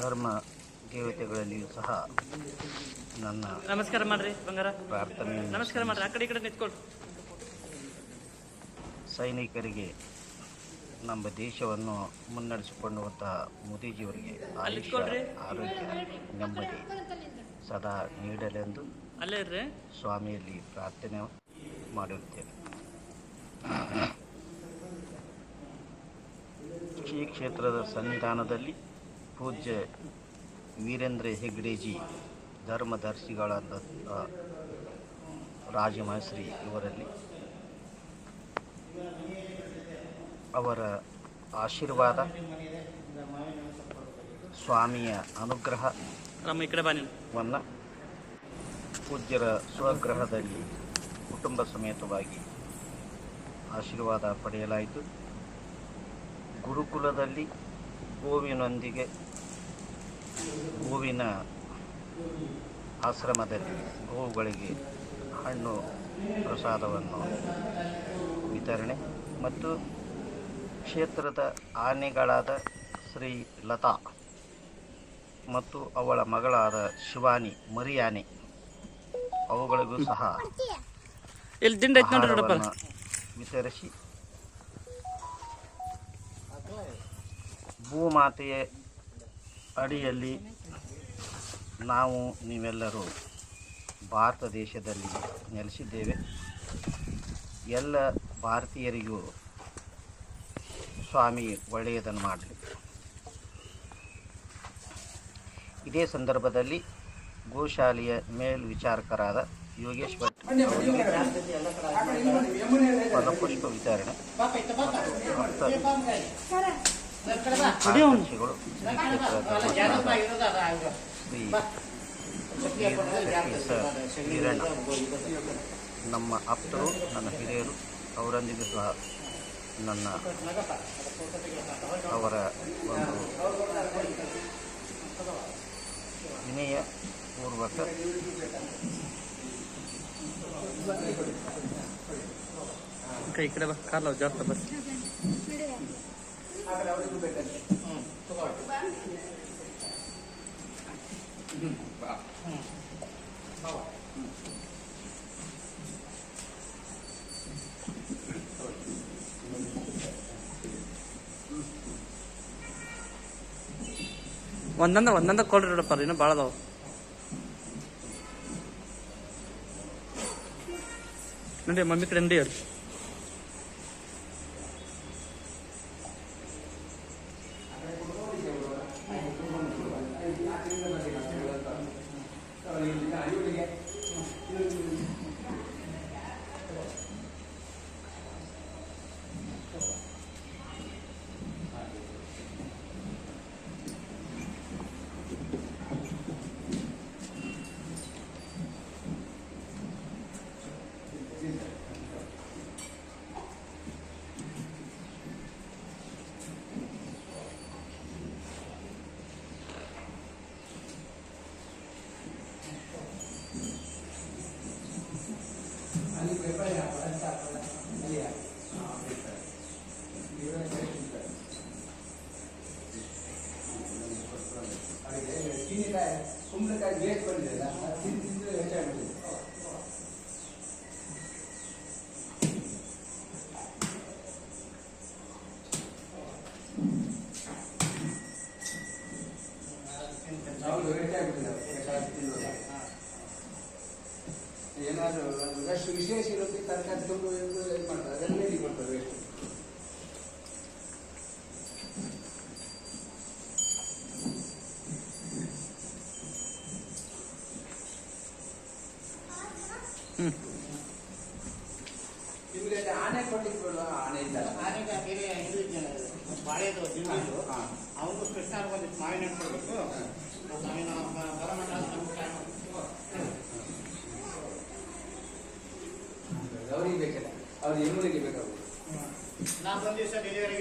ಧರ್ಮ ದೇವತೆಗಳಲ್ಲಿಯೂ ಸಹ ನನ್ನ ನಮಸ್ಕಾರ ಮಾಡ್ರಿ ಬಂಗಾರ. ಪ್ರಾರ್ಥನೆ. ನಮಸ್ಕಾರ ಮಾಡ್ರಿ ಆ ಕಡೆ ಈ ಕಡೆ ನಿಂತ್ಕೊಳ್ರಿ. ಸೈನಿಕರಿಗೆ ನಮ್ಮ ದೇಶವನ್ನು ಮುನ್ನಡೆಸಿಕೊಳ್ಳುವಂತಹ ಮೋದಿಜಿಯವರಿಗೆ. ಆರೋಗ್ಯ ನೆಮ್ಮದಿ ಸದಾ ನೀಡಲೆಂದು ಅಲ್ಲೇ ಸ್ವಾಮಿಯಲ್ಲಿ ಪ್ರಾರ್ಥನೆ ಮಾಡಿರುತ್ತೇನೆ ಶ್ರೀ ಕ್ಷೇತ್ರದ ಸನ್ನಿಧಾನದಲ್ಲಿ ಪೂಜ್ಯ ವೀರೇಂದ್ರ ಹೆಗ್ಡೆಜಿ ಧರ್ಮದರ್ಶಿಗಳಾದ ರಾಜಮಹೇಶ್ರೀ ಇವರಲ್ಲಿ. ಅವರ ಆಶೀರ್ವಾದ ಸ್ವಾಮಿಯ ಅನುಗ್ರಹ ರಾಮ ಈ ಕಡೆ ಬಾ ವನ್ನ ಪೂಜ್ಯರ ಸ್ವಗ್ರಹದಲ್ಲಿ ಕುಟುಂಬ ಸಮೇತವಾಗಿ ಆಶೀರ್ವಾದ ಪಡೆಯಲಾಯಿತು. ಗುರುಕುಲದಲ್ಲಿ ಗೋವಿನೊಂದಿಗೆ ಗೋವಿನ ಆಶ್ರಮದಲ್ಲಿ ಗೋವುಗಳಿಗೆ ಹಣ್ಣು ಪ್ರಸಾದವನ್ನು ವಿತರಣೆ ಮತ್ತು ಕ್ಷೇತ್ರದ ಆನೆಗಳಾದ ಶ್ರೀ ಲತಾ ಮತ್ತು ಅವಳ ಮಗಳಾದ ಶಿವಾನಿ ಮರಿಯಾನೆ ಅವುಗಳಿಗೂ ಸಹ ವಿತರಿಸಿ ಭೂಮಾತೆಯ ಅಡಿಯಲ್ಲಿ ನಾವು ನೀವೆಲ್ಲರೂ ಭಾರತ ದೇಶದಲ್ಲಿ ನೆಲೆಸಿದ್ದೇವೆ. ಎಲ್ಲ ಭಾರತೀಯರಿಗೂ ಸ್ವಾಮಿ ಒಳ್ಳೆಯದನ್ನು ಮಾಡಲಿ. ಇದೇ ಸಂದರ್ಭದಲ್ಲಿ ಗೋಶಾಲೆಯ ಮೇಲ್ವಿಚಾರಕರಾದ ಯೋಗೇಶ್ ಭಟ್ ಪದಪುಷ್ಪ ಮತ್ತು ಆಕಾಂಕ್ಷಿಗಳು ವೀರಣ್ಣ ನಮ್ಮ ಆಪ್ತರು, ನನ್ನ ಹಿರಿಯರು ಅವರೊಂದಿಗೆ ಸಹ ನನ್ನ ಅವರ ಒಂದು ವಿನಯ ಪೂರ್ವಕ ಈ ಕಡೆ ಬಾ ಕಾರ್ಲ ಜಾಸ್ತಿ ಬಸ್ ಒಂದೊಂದ ಒಂದೊಂದ ಕೊಡ್ರಿ ನೋಡಪ್ಪ ಇನ್ನೂ ಭಾಳ ಅದಾವ ನೋಡಿ ಮಮ್ಮಿ ಕಡೆ ನಡಿ ಕುಂಬಳಕಾಯಿ ಬೇಸ್ ಬಂದಿದೆ ತಿಂದು ತಿಂದು ಹೆಚ್ಚಾಗ್ಬಿಟ್ಟಿದೆ ಏನಾದರೂ ಒಂದಷ್ಟು ವಿಶೇಷ ಇರೋದಕ್ಕೆ ತರಕಾರಿ ತುಂಬ ಇದು ಮಾಡ್ತಾರೆ, ಅದನ್ನೇ ಮಾಡ್ತಾರೆ ವೇಸ್ಟ್ ನಿಮ್ಗೆ ಆನೆ ಕೊಡ್ಲಿಕ್ಕೆ ಆನೆ ಇದ್ದಲ್ಲ ಆನೆಗೆ ಬೇರೆ ಇದು ಇದೆಯಲ್ಲ ಬಾಳೆದು ಜಿಲ್ಲೆದು ಅವನು ಕೃಷ್ಣ ಬಂದು ಅವ್ರಿಗೆ ಬೇಕಲ್ಲ ಅವ್ರ ಎಮ್ಮೂರಿಗೆ ಬೇಕಾಗುತ್ತೆ ನಾನು ಒಂದು ಡೆಲಿವರಿ